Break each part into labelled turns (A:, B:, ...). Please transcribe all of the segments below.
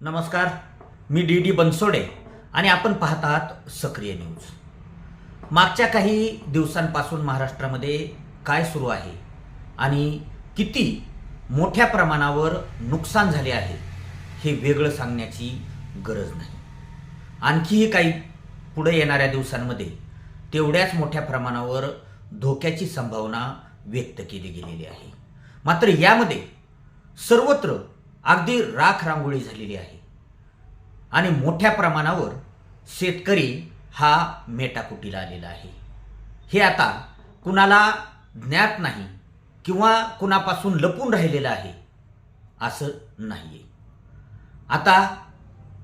A: नमस्कार मी D D Bansode आणि आपण पाहत आहात सक्रिय न्यूज. मागच्या काही दिवसांपासून महाराष्ट्रामध्ये काय सुरू आहे आणि किती मोठ्या प्रमाणावर नुकसान झाले आहे हे वेगळं सांगण्याची गरज नाही. आणखीही काही पुढे येणाऱ्या दिवसांमध्ये तेवढ्याच मोठ्या प्रमाणावर धोक्याची संभावना व्यक्त केली गेलेली आहे. मात्र यामध्ये सर्वत्र अगदी राख रांगोळी झालेली आहे. आणि मोठ्या प्रमाणावर शेतकरी हा मेटाकुटीला आलेला आहे. हे आता कुणाला ज्ञात नाही किंवा कुणापासून लपून राहिलेलं आहे असं नाही आहे आता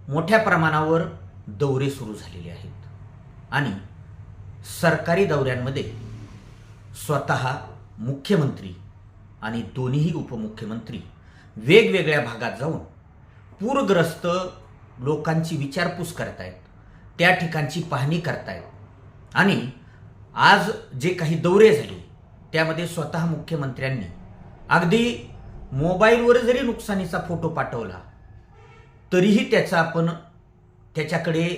A: मोठ्या प्रमाणावर दौरे सुरू झालेले आहेत. आणि सरकारी दौऱ्यांमध्ये स्वतः मुख्यमंत्री आणि दोन्हीही उपमुख्यमंत्री वेगवेगळ्या भागात जाऊन पूरग्रस्त लोकांची विचारपूस करतायत त्या ठिकाणची पाहणी करतायत. आणि आज जे काही दौरे झाले त्यामध्ये स्वतः मुख्यमंत्र्यांनी अगदी मोबाईलवर जरी नुकसानीचा फोटो पाठवला तरीही त्याचा आपण त्याच्याकडे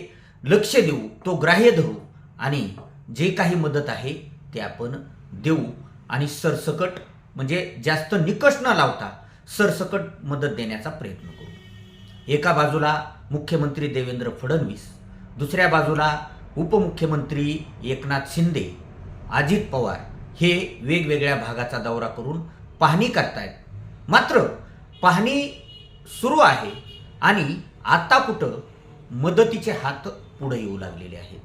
A: लक्ष देऊ तो ग्राह्य धरू आणि जे काही मदत आहे ते आपण देऊ आणि सरसकट म्हणजे जास्त निकष न लावता सरसकट मदत देण्याचा प्रयत्न करू. एका बाजूला मुख्यमंत्री देवेंद्र फडणवीस दुसऱ्या बाजूला उपमुख्यमंत्री एकनाथ शिंदे अजित पवार हे वेगवेगळ्या भागाचा दौरा करून पाहणी करतायत. मात्र पाहणी सुरू आहे आणि आता कुठं मदतीचे हात पुढे येऊ लागलेले आहेत.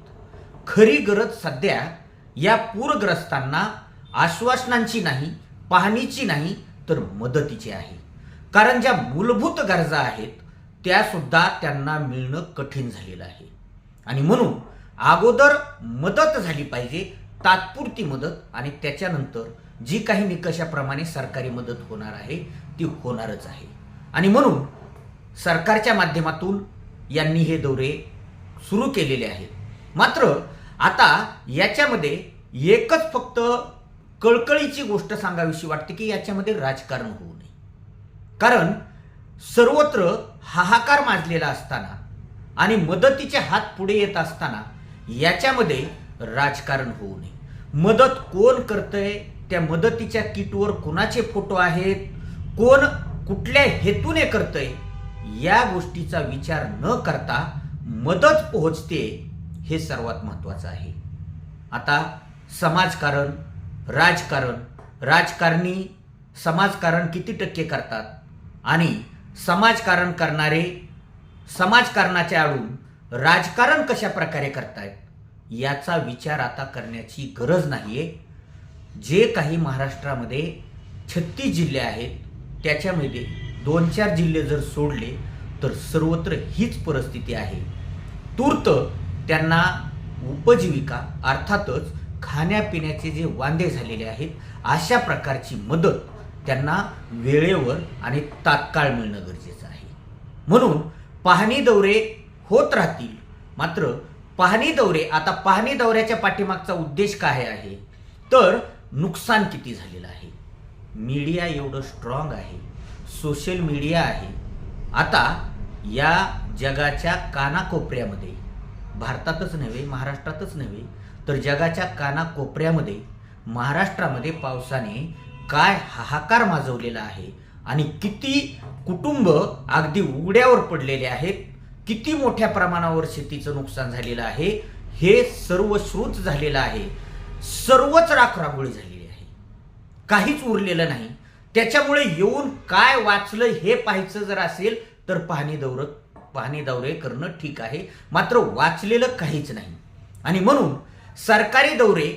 A: खरी गरज सध्या या पूरग्रस्तांना आश्वासनांची नाही पाहणीची नाही तर मदतीची आहे. कारण ज्या मूलभूत गरजा आहेत त्यासुद्धा त्यांना मिळणं कठीण झालेलं आहे. आणि म्हणून अगोदर मदत झाली पाहिजे तात्पुरती मदत आणि त्याच्यानंतर जी काही निकषाप्रमाणे सरकारी मदत होणार आहे ती होणारच आहे. आणि म्हणून सरकारच्या माध्यमातून यांनी हे दौरे सुरू केलेले आहेत. मात्र आता याच्यामध्ये एकच फक्त कळकळीची गोष्ट सांगावीशी वाटते की याच्यामध्ये राजकारण होऊ नये. कारण सर्वत्र हाहाकार माजलेला असताना आणि मदतीचे हात पुढे येत असताना याच्यामध्ये राजकारण होऊ नये. मदत कोण करतंय? त्या मदतीच्या किटवर कोणाचे फोटो आहेत? कोण कुठल्या हेतूने करतंय? या गोष्टीचा विचार न करता मदत पोहोचते हे सर्वात महत्वाचं आहे. आता समाजकारण राजकारण राजकारणी समाजकारण किती टक्के करतात? आणि समाजकारण करणारे समाजकारणाच्या आडून राजकारण कशा प्रकारे करतायत? याचा विचार आता करण्याची गरज नाही आहे जे काही महाराष्ट्रामध्ये छत्तीस जिल्हे आहेत त्याच्यामध्ये दोन चार जिल्हे जर सोडले तर सर्वत्र हीच परिस्थिती आहे. तूर्त त्यांना उपजीविका अर्थातच खाण्यापिण्याचे जे वांदे झालेले आहेत अशा प्रकारची मदत त्यांना वेळेवर आणि तात्काळ मिळणं गरजेचं आहे. म्हणून पाहणी दौरे होत राहतील. मात्र पाहणी दौरे आता पाहणी दौऱ्याच्या पाठीमागचा उद्देश काय आहे? तर नुकसान किती झालेलं आहे? मीडिया एवढं स्ट्रॉंग आहे. सोशल मीडिया आहे. आता या जगाच्या कानाकोपऱ्यामध्ये भारतातच नव्हे महाराष्ट्रातच नव्हे तर जगाच्या कानाकोपऱ्यामध्ये महाराष्ट्रामध्ये पावसाने काय हाहाकार माजवलेला आहे आणि किती कुटुंब अगदी उघड्यावर पडलेले आहेत किती मोठ्या प्रमाणावर शेतीचं नुकसान झालेलं आहे हे सर्व श्रुत झालेलं आहे सर्वच राखरांगोळी झालेली आहे. काहीच उरलेलं नाही. त्याच्यामुळे येऊन काय वाचलं हे पाहायचं जर असेल तर पाहणी दौर पाहणी दौरे करणं ठीक आहे. मात्र वाचलेलं काहीच नाही. आणि म्हणून सरकारी दौरे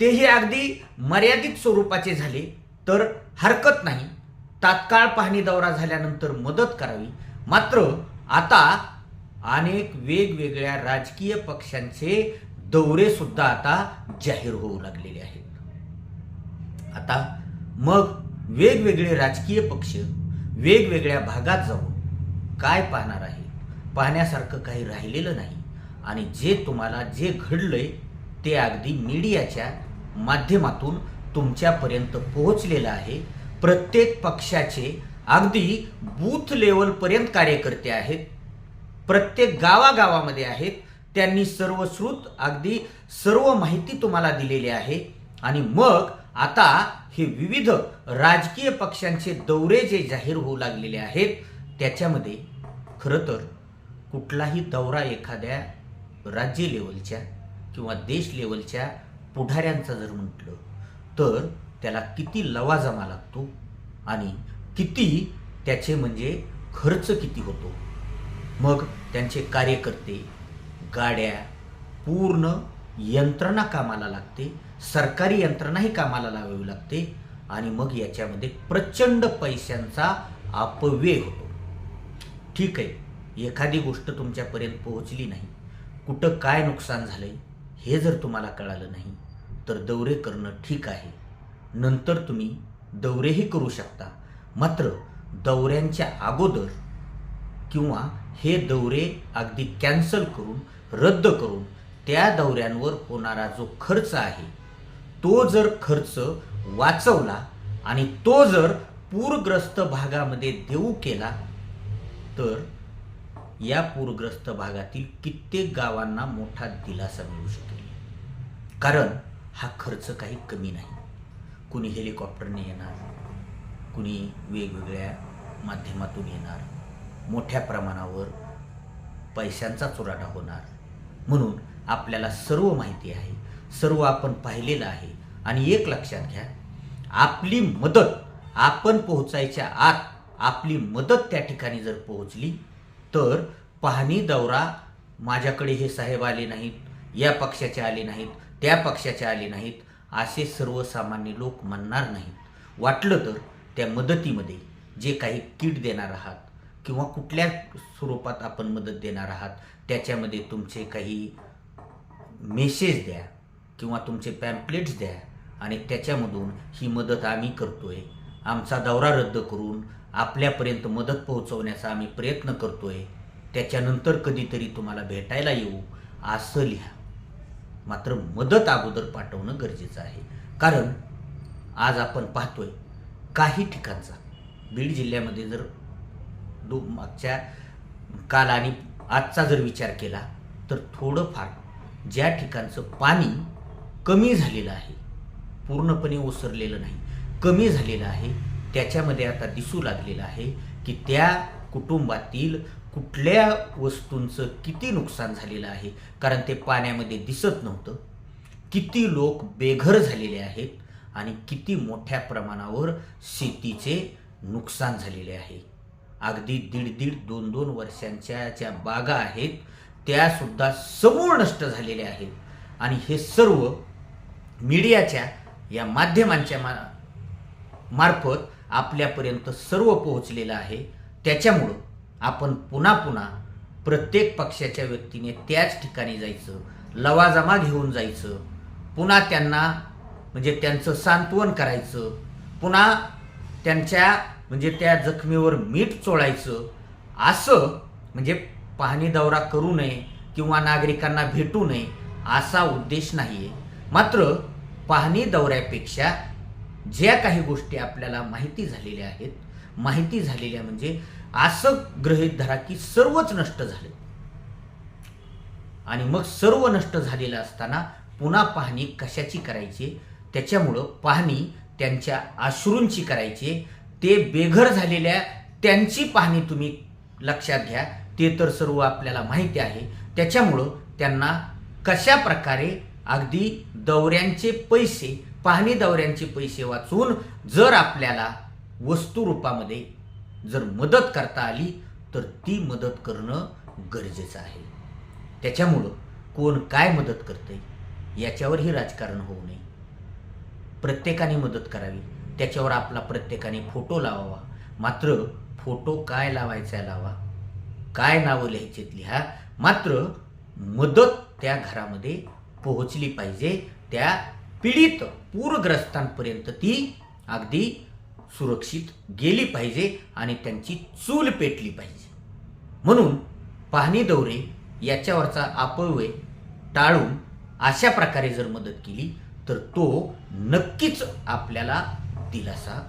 A: तेही अगदी मर्यादित स्वरूपाचे झाले तर हरकत नाही. तात्काळ पाहणी दौरा झाल्यानंतर मदत करावी. मात्र आता अनेक वेगवेगळ्या राजकीय पक्षांचे दौरे सुद्धा आता जाहीर होऊ लागलेले आहेत. आता मग वेगवेगळे राजकीय पक्ष वेगवेगळ्या भागात जाऊन काय पाहणार आहे पाहण्यासारखं काही राहिलेलं नाही. आणि जे तुम्हाला जे घडलंय ते अगदी मीडियाच्या माध्यमातून तुमच्यापर्यंत पोहोचलेलं आहे. प्रत्येक पक्षाचे अगदी बूथ लेवलपर्यंत कार्यकर्ते आहेत. प्रत्येक गावागावामध्ये आहेत. त्यांनी सर्वश्रुत अगदी सर्व माहिती तुम्हाला दिलेली आहे. आणि मग आता हे विविध राजकीय पक्षांचे दौरे जे जाहीर होऊ लागलेले आहेत त्याच्यामध्ये खरं तर कुठलाही दौरा एखाद्या राज्य लेवलच्या किंवा देश लेवलच्या पुढाऱ्यांचा जर म्हटलं तर त्याला किती लवाजमा लागतो आणि किती त्याचे म्हणजे खर्च किती होतो? मग त्यांचे कार्यकर्ते गाड्या पूर्ण यंत्रणा कामाला लागते सरकारी यंत्रणाही कामाला लावावी लागते आणि मग याच्यामध्ये प्रचंड पैशांचा अपव्यय होतो. ठीक आहे एखादी गोष्ट तुमच्यापर्यंत पोहोचली नाही कुठं काय नुकसान झालं आहे हे जर तुम्हाला कळालं नाही तर दौरे करणं ठीक आहे. नंतर तुम्ही दौरेही करू शकता. मात्र दौऱ्यांच्या अगोदर किंवा हे दौरे अगदी कॅन्सल करून रद्द करून त्या दौऱ्यांवर होणारा जो खर्च आहे तो जर खर्च वाचवला आणि तो जर पूरग्रस्त भागामध्ये देऊ केला तर या पूरग्रस्त भागातील कित्येक गावांना मोठा दिलासा मिळू शकेल. कारण हा खर्च काही कमी नाही. कुणी हेलिकॉप्टरने येणार कुणी वेगवेगळ्या माध्यमातून येणार मोठ्या प्रमाणावर पैशांचा चुराडा होणार. म्हणून आपल्याला सर्व माहिती आहे सर्व आपण पाहिलेलं आहे. आणि एक लक्षात घ्या आपली मदत आपण पोहोचायच्या आत आपली मदत त्या ठिकाणी जर पोहोचली तर पाहणी दौरा माझ्याकडे हे साहेब आले नाहीत या पक्षाचे आले नाहीत त्या पक्षाचे आले नाहीत असे सर्वसामान्य लोक म्हणणार नाहीत. वाटलं तर त्या मदतीमध्ये जे काही किट देणार आहात किंवा कुठल्या स्वरूपात आपण मदत देणार आहात त्याच्यामध्ये तुमचे काही मेसेज द्या किंवा तुमचे पॅम्पलेट्स द्या आणि त्याच्यामधून ही मदत आम्ही करतोय. आमचा दौरा रद्द करून आपल्यापर्यंत मदत पोहोचवण्याचा आम्ही प्रयत्न करतोय. त्याच्यानंतर कधीतरी तुम्हाला भेटायला येऊ असं लिहा. मात्र मदत अगोदर पाठवणं गरजेचं आहे. कारण आज आपण पाहतोय काही ठिकाणचा बीड जिल्ह्यामध्ये जर दो मागच्या काल आणि आजचा जर विचार केला तर थोडंफार ज्या ठिकाणचं पाणी कमी झालेलं आहे पूर्णपणे ओसरलेलं नाही. कमी झालेलं आहे. त्याच्यामध्ये आता दिसू लागलेलं आहे की त्या कुटुंबातील कुठल्या वस्तूंचं किती नुकसान झालेलं आहे. कारण ते पाण्यामध्ये दिसत नव्हतं. किती लोक बेघर झालेले आहेत आणि किती मोठ्या प्रमाणावर शेतीचे नुकसान झालेले आहे. अगदी दीड दीड दोन दोन वर्षांच्या ज्या बागा आहेत त्यासुद्धा समूळ नष्ट झालेल्या आहेत. आणि हे सर्व मीडियाच्या या माध्यमांच्या मा मार्फत आपल्यापर्यंत सर्व पोहोचलेलं आहे. त्याच्यामुळं आपण पुन्हा पुन्हा प्रत्येक पक्षाच्या व्यक्तीने त्याच ठिकाणी जायचं लवाजमा घेऊन जायचं पुन्हा त्यांना म्हणजे त्यांचं सांत्वन करायचं पुन्हा त्यांच्या म्हणजे त्या जखमीवर मीठ चोळायचं असं म्हणजे पाहणी दौरा करू नये किंवा नागरिकांना भेटू नये असा उद्देश नाही आहे मात्र पाहणी दौऱ्यापेक्षा ज्या काही गोष्टी आपल्याला माहिती झालेल्या आहेत माहिती झालेल्या म्हणजे असं गृहीत धरा की सर्वच नष्ट झाले. आणि मग सर्व नष्ट झालेलं असताना पुन्हा पाहणी कशाची करायची? त्याच्यामुळं पाहणी त्यांच्या अश्रूंची करायची. ते बेघर झालेल्या त्यांची पाहणी तुम्ही लक्षात घ्या. ते तर सर्व आपल्याला माहिती आहे. त्याच्यामुळं त्यांना कशा प्रकारे अगदी दौऱ्यांचे पैसे पाहणी दौऱ्यांचे पैसे वाचवून जर आपल्याला वस्तू रूपामध्ये जर मदत करता आली तर ती मदत करणं गरजेचं आहे. त्याच्यामुळं कोण काय मदत करते याच्यावरही राजकारण होऊ नये. प्रत्येकाने मदत करावी त्याच्यावर आपला प्रत्येकाने फोटो लावावा. मात्र फोटो काय लावायचा लावा काय नावं लिहायचेत लिहा मात्र मदत त्या घरामध्ये पोहोचली पाहिजे त्या पीडित पूरग्रस्तांपर्यंत ती अगदी सुरक्षित गेली पाहिजे आणि त्यांची चूल पेटली पाहिजे. म्हणून पाहणी दौरे याच्यावरचा अपव्य टाळून अशा प्रकारे जर मदत केली तर तो नक्कीच आपल्याला दिलासा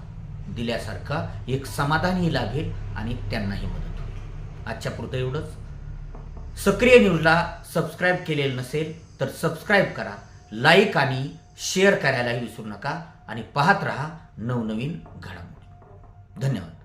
A: दिल्यासारखा एक समाधानही लाभेल आणि त्यांनाही मदत होईल. आजच्या पुरतं एवढंच. सक्रिय न्यूजला सबस्क्राईब केलेलं नसेल तर सबस्क्राईब करा लाईक आणि शेअर करायलाही विसरू नका आणि पाहत रहा नवनवीन घडामोडी. धन्यवाद.